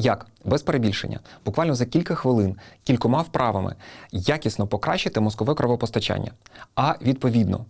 Як без перебільшення, буквально за кілька хвилин, кількома вправами якісно покращити мозкове кровопостачання, а відповідно.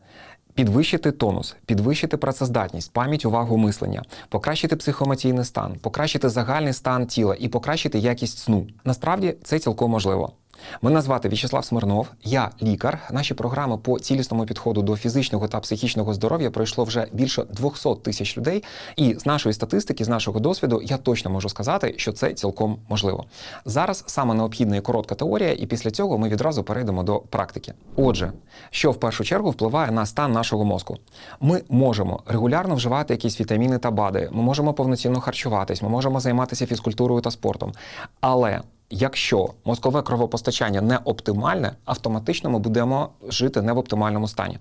Підвищити тонус, підвищити працездатність, пам'ять, увагу, мислення, покращити психоемоційний стан, покращити загальний стан тіла і покращити якість сну. Насправді це цілком можливо. Мене звати В'ячеслав Смирнов, я лікар. Наші програми по цілісному підходу до фізичного та психічного здоров'я пройшло вже більше 200 тисяч людей. І з нашої статистики, з нашого досвіду, я точно можу сказати, що це цілком можливо. Зараз саме необхідна і коротка теорія, і після цього ми відразу перейдемо до практики. Отже, що в першу чергу впливає на стан нашого мозку? Ми можемо регулярно вживати якісь вітаміни та БАДи, ми можемо повноцінно харчуватись, ми можемо займатися фізкультурою та спортом. Але Якщо мозкове кровопостачання не оптимальне, автоматично ми будемо жити не в оптимальному стані.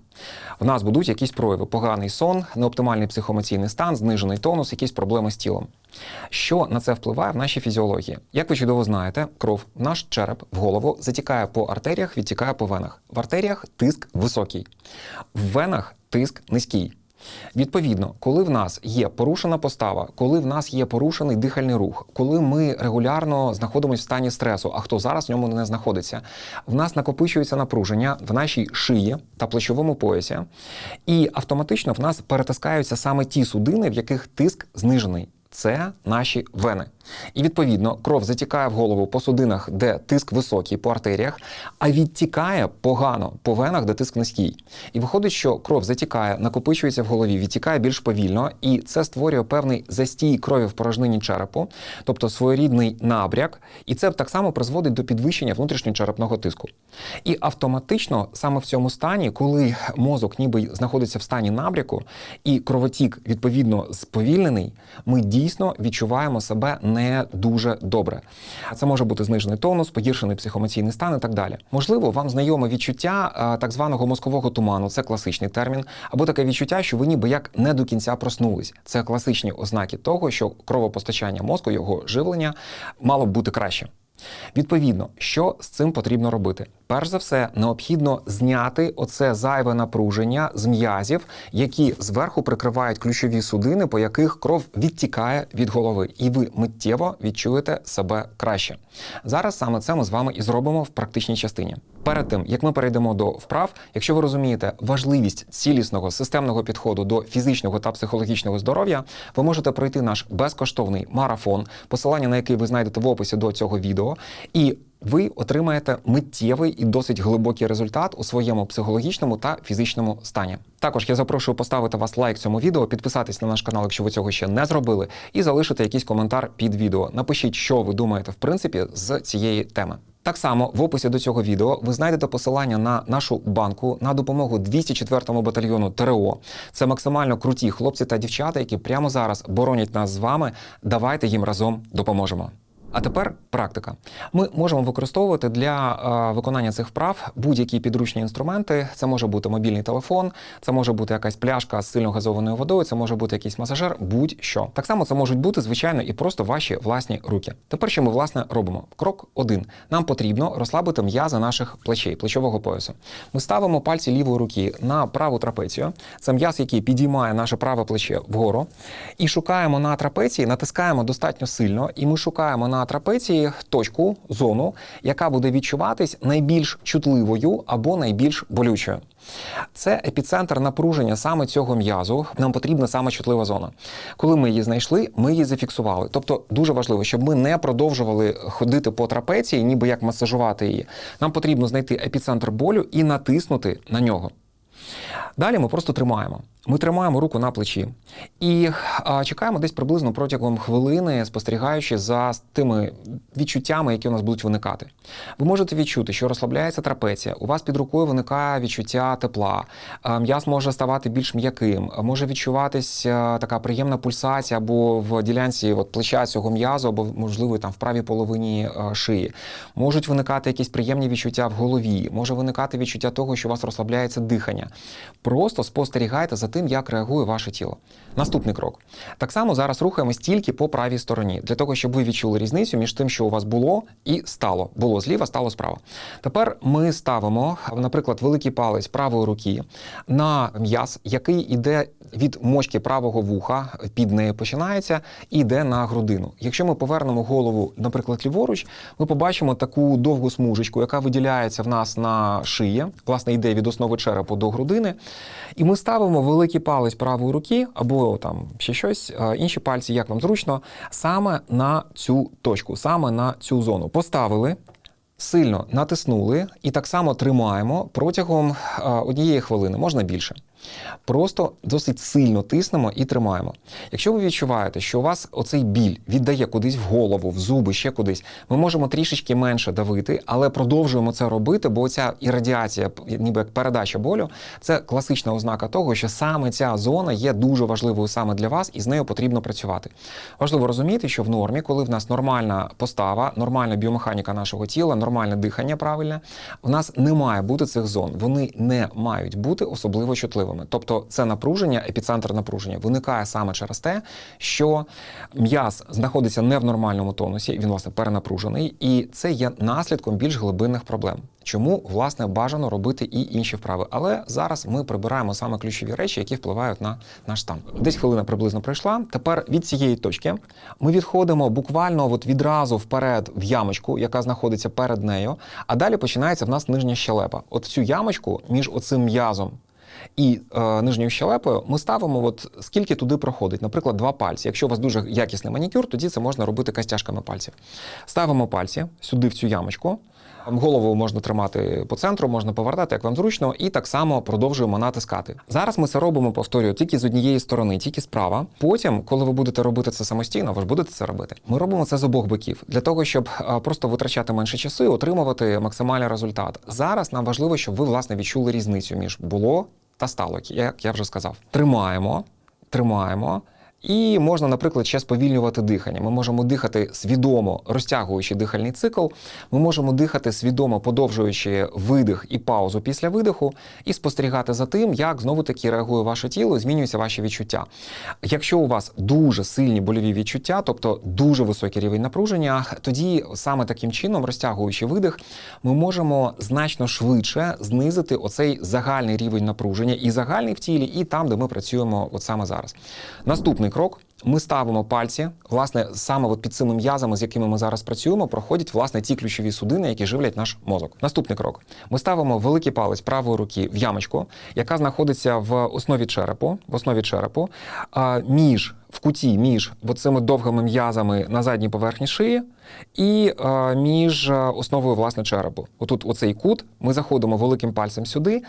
В нас будуть якісь прояви: поганий сон, неоптимальний психоемоційний стан, знижений тонус, якісь проблеми з тілом. Що на це впливає в нашій фізіології? Як ви чудово знаєте, кров в наш череп в голову затікає по артеріях, відтікає по венах. В артеріях тиск високий, в венах тиск низький. Відповідно, коли в нас є порушена постава, коли в нас є порушений дихальний рух, коли ми регулярно знаходимося в стані стресу, а хто зараз в ньому не знаходиться, в нас накопичується напруження в нашій шиї та плечовому поясі, і автоматично в нас перетискаються саме ті судини, в яких тиск знижений. Це наші вени. І відповідно кров затікає в голову по судинах, де тиск високий, по артеріях, а відтікає погано по венах, де тиск низький. І виходить, що кров затікає, накопичується в голові, відтікає більш повільно, і це створює певний застій крові в порожнині черепу, тобто своєрідний набряк, і це так само призводить до підвищення внутрішньочерепного тиску. І автоматично саме в цьому стані, коли мозок ніби знаходиться в стані набряку, і кровотік відповідно сповільнений, ми дійсно відчуваємо себе не дуже добре. Це може бути знижений тонус, погіршений психоемоційний стан і так далі. Можливо, вам знайоме відчуття е, так званого мозкового туману, це класичний термін, або таке відчуття, що ви ніби як не до кінця проснулись. Це класичні ознаки того, що кровопостачання мозку, його живлення мало б бути краще. Відповідно, що з цим потрібно робити? Перш за все, необхідно зняти оце зайве напруження з м'язів, які зверху прикривають ключові судини, по яких кров відтікає від голови, і ви миттєво відчуєте себе краще. Зараз саме це ми з вами і зробимо в практичній частині. Перед тим як ми перейдемо до вправ, якщо ви розумієте важливість цілісного системного підходу до фізичного та психологічного здоров'я, ви можете пройти наш безкоштовний марафон, посилання на який ви знайдете в описі до цього відео, і ви отримаєте миттєвий і досить глибокий результат у своєму психологічному та фізичному стані. Також я запрошую поставити вас лайк цьому відео, підписатись на наш канал, якщо ви цього ще не зробили, і залишити якийсь коментар під відео. Напишіть, що ви думаєте в принципі з цієї теми. Так само в описі до цього відео ви знайдете посилання на нашу банку на допомогу 204-му батальйону ТРО. Це максимально круті хлопці та дівчата, які прямо зараз боронять нас з вами. Давайте їм разом допоможемо. А тепер практика. Ми можемо використовувати для е, виконання цих вправ будь-які підручні інструменти. Це може бути мобільний телефон, це може бути якась пляшка з сильно газованою водою, це може бути якийсь масажер, будь-що. Так само це можуть бути, звичайно, і просто ваші власні руки. Тепер що ми власне робимо? Крок один. Нам потрібно розслабити м'язи наших плечей, плечового поясу. Ми ставимо пальці лівої руки на праву трапецію. Це м'яз, який підіймає наше праве плече вгору. І шукаємо на трапеції, натискаємо достатньо сильно, і ми шукаємо на трапеції точку, зону, яка буде відчуватись найбільш чутливою або найбільш болючою. Це епіцентр напруження саме цього м'язу. Нам потрібна саме чутлива зона. Коли ми її знайшли, ми її зафіксували. Тобто дуже важливо, щоб ми не продовжували ходити по трапеції, ніби як масажувати її. Нам потрібно знайти епіцентр болю і натиснути на нього. Далі ми просто тримаємо. Ми тримаємо руку на плечі і а, чекаємо десь приблизно протягом хвилини, спостерігаючи за тими відчуттями, які у нас будуть виникати. Ви можете відчути, що розслабляється трапеція, у вас під рукою виникає відчуття тепла, м'яз може ставати більш м'яким, може відчуватись така приємна пульсація або в ділянці от, плеча цього м'язу, або, можливо, там в правій половині шиї. Можуть виникати якісь приємні відчуття в голові, може виникати відчуття того, що у вас розслабляється дихання. Просто спостерігайте за тим, тим, як реагує ваше тіло. Наступний крок. Так само зараз рухаємось тільки по правій стороні, для того, щоб ви відчули різницю між тим, що у вас було і стало. Було зліва, стало справа. Тепер ми ставимо, наприклад, великий палець правої руки на м'яз, який йде від мочки правого вуха, під нею починається, і йде на грудину. Якщо ми повернемо голову, наприклад, ліворуч, ми побачимо таку довгу смужечку, яка виділяється в нас на шиї, власне, йде від основи черепу до грудини. І ми ставимо великий палець правої руки або там ще щось, інші пальці, як вам зручно, саме на цю точку, саме на цю зону. Поставили. Сильно натиснули і так само тримаємо протягом однієї хвилини, можна більше. Просто досить сильно тиснемо і тримаємо. Якщо ви відчуваєте, що у вас оцей біль віддає кудись в голову, в зуби, ще кудись, ми можемо трішечки менше давити, але продовжуємо це робити, бо ця іррадіація, ніби як передача болю, це класична ознака того, що саме ця зона є дуже важливою саме для вас, і з нею потрібно працювати. Важливо розуміти, що в нормі, коли в нас нормальна постава, нормальна біомеханіка нашого тіла, нормальне дихання правильне, у нас не має бути цих зон. Вони не мають бути особливо чутливими. Тобто, це напруження, епіцентр напруження виникає саме через те, що м'яз знаходиться не в нормальному тонусі, він власне перенапружений, і це є наслідком більш глибинних проблем. Чому власне бажано робити і інші вправи? Але зараз ми прибираємо саме ключові речі, які впливають на наш стан. Десь хвилина приблизно пройшла. Тепер від цієї точки ми відходимо буквально от відразу вперед в ямочку, яка знаходиться перед нею. А далі починається в нас нижня щелепа. От цю ямочку між оцим м'язом. І е, нижньою щелепою ми ставимо, от скільки туди проходить, наприклад, два пальці. Якщо у вас дуже якісний манікюр, тоді це можна робити костяшками пальців. Ставимо пальці сюди в цю ямочку. Голову можна тримати по центру, можна повертати, як вам зручно, і так само продовжуємо натискати. Зараз ми це робимо, повторюю, тільки з однієї сторони, тільки справа. Потім, коли ви будете робити це самостійно, ви ж будете це робити. Ми робимо це з обох боків для того, щоб е, просто витрачати менше часу і отримувати максимальний результат. Зараз нам важливо, щоб ви власне відчули різницю між було та стало, як я вже сказав. Тримаємо, тримаємо. І можна, наприклад, ще сповільнювати дихання. Ми можемо дихати свідомо розтягуючи дихальний цикл. Ми можемо дихати свідомо подовжуючи видих і паузу після видиху, і спостерігати за тим, як знову таки реагує ваше тіло, змінюються ваші відчуття. Якщо у вас дуже сильні больові відчуття, тобто дуже високий рівень напруження, тоді саме таким чином, розтягуючи видих, ми можемо значно швидше знизити оцей загальний рівень напруження і загальний в тілі, і там, де ми працюємо от саме зараз. Наступний крок. Ми ставимо пальці, власне, саме от під цими м'язами, з якими ми зараз працюємо, проходять власне ті ключові судини, які живлять наш мозок. Наступний крок: ми ставимо великий палець правої руки в ямочку, яка знаходиться в основі черепу, в основі черепу, між в куті між цими довгими м'язами на задній поверхні шиї і між основою власне черепу. Отут, оцей кут, ми заходимо великим пальцем сюди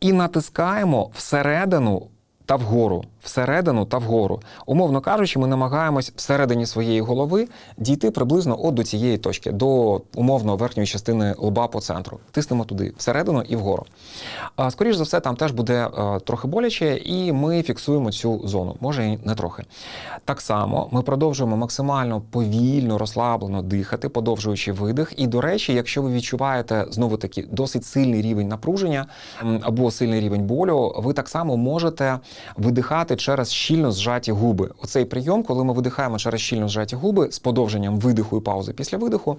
і натискаємо всередину та вгору, всередину та вгору. Умовно кажучи, ми намагаємось всередині своєї голови дійти приблизно от до цієї точки, до умовно верхньої частини лба по центру. Тиснемо туди, всередину і вгору. Скоріше за все, там теж буде е, трохи боляче, і ми фіксуємо цю зону, може і не трохи. Так само ми продовжуємо максимально повільно, розслаблено дихати, подовжуючи видих. І, до речі, якщо ви відчуваєте знову таки досить сильний рівень напруження або сильний рівень болю, ви так само можете видихати через щільно зжаті губи. Оцей прийом, коли ми видихаємо через щільно зжаті губи з подовженням видиху і паузи після видиху,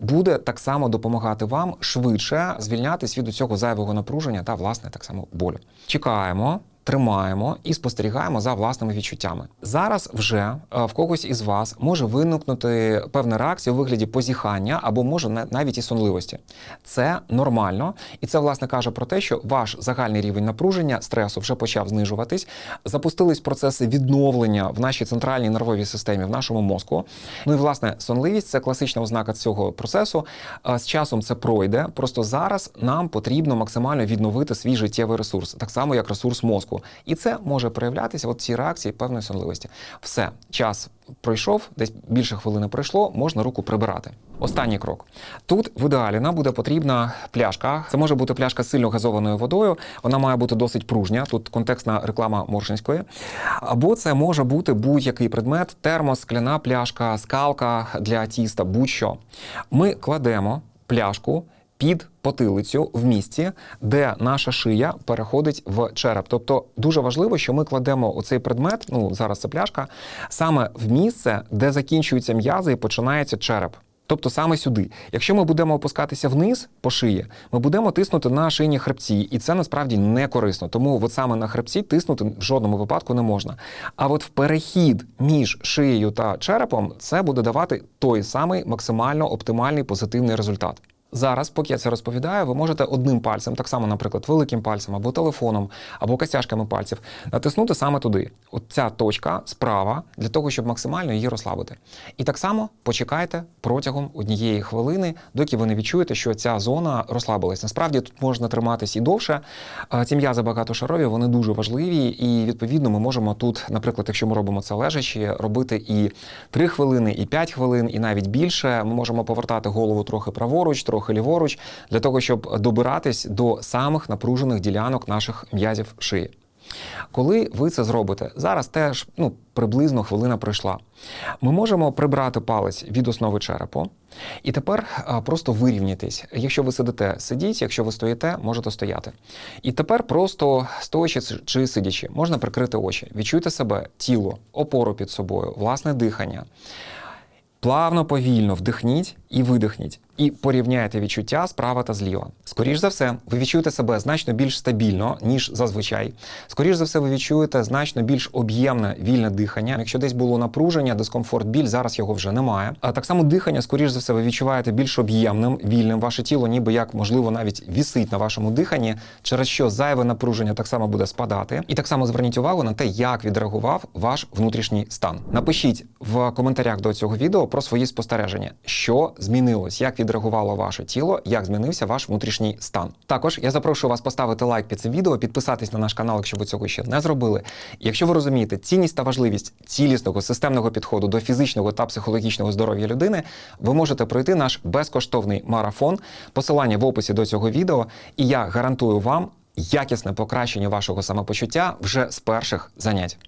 буде так само допомагати вам швидше звільнятись від цього зайвого напруження та власне так само болю. Чекаємо тримаємо і спостерігаємо за власними відчуттями. Зараз вже е, в когось із вас може виникнути певна реакція у вигляді позіхання або може навіть і сонливості. Це нормально, і це власне каже про те, що ваш загальний рівень напруження стресу вже почав знижуватись. Запустились процеси відновлення в нашій центральній нервовій системі, в нашому мозку. Ну і власне сонливість це класична ознака цього процесу. Е, з часом це пройде. Просто зараз нам потрібно максимально відновити свій життєвий ресурс, так само як ресурс мозку мозку. І це може проявлятися от ці реакції певної сонливості. Все, час пройшов, десь більше хвилини пройшло, можна руку прибирати. Останній крок. Тут в ідеалі нам буде потрібна пляшка. Це може бути пляшка з сильно газованою водою. Вона має бути досить пружня. Тут контекстна реклама Моршинської. Або це може бути будь-який предмет, термос, скляна пляшка, скалка для тіста, будь-що. Ми кладемо пляшку під потилицю в місці, де наша шия переходить в череп. Тобто дуже важливо, що ми кладемо оцей предмет, ну зараз це пляшка, саме в місце, де закінчуються м'язи і починається череп. Тобто саме сюди. Якщо ми будемо опускатися вниз по шиї, ми будемо тиснути на шийні хребці, і це насправді не корисно. Тому от саме на хребці тиснути в жодному випадку не можна. А от в перехід між шиєю та черепом це буде давати той самий максимально оптимальний позитивний результат. Зараз, поки я це розповідаю, ви можете одним пальцем, так само, наприклад, великим пальцем або телефоном, або костяшками пальців, натиснути саме туди. От ця точка справа для того, щоб максимально її розслабити. І так само почекайте протягом однієї хвилини, доки ви не відчуєте, що ця зона розслабилась. Насправді тут можна триматись і довше. Ці м'язи багатошарові, вони дуже важливі, і відповідно ми можемо тут, наприклад, якщо ми робимо це лежачи, робити і 3 хвилини, і 5 хвилин, і навіть більше. Ми можемо повертати голову трохи праворуч, трохи ліворуч, для того, щоб добиратись до самих напружених ділянок наших м'язів шиї. Коли ви це зробите, зараз теж ну, приблизно хвилина пройшла. Ми можемо прибрати палець від основи черепу і тепер а, просто вирівнятись. Якщо ви сидите, сидіть, якщо ви стоїте, можете стояти. І тепер просто стоячи чи- чи сидячи, можна прикрити очі. Відчуйте себе, тіло, опору під собою, власне дихання. Плавно, повільно вдихніть і видихніть, і порівняйте відчуття справа та зліва. Скоріш за все, ви відчуєте себе значно більш стабільно, ніж зазвичай. Скоріш за все, ви відчуєте значно більш об'ємне вільне дихання. Якщо десь було напруження, дискомфорт, біль, зараз його вже немає. А так само дихання, скоріш за все, ви відчуваєте більш об'ємним, вільним. Ваше тіло, ніби як можливо, навіть вісить на вашому диханні, через що зайве напруження так само буде спадати. І так само зверніть увагу на те, як відреагував ваш внутрішній стан. Напишіть в коментарях до цього відео про свої спостереження, що змінилось, як відреагувало ваше тіло, як змінився ваш внутрішній стан. Також я запрошую вас поставити лайк під цим відео, підписатись на наш канал, якщо ви цього ще не зробили. Якщо ви розумієте цінність та важливість цілісного системного підходу до фізичного та психологічного здоров'я людини, ви можете пройти наш безкоштовний марафон. Посилання в описі до цього відео, і я гарантую вам якісне покращення вашого самопочуття вже з перших занять.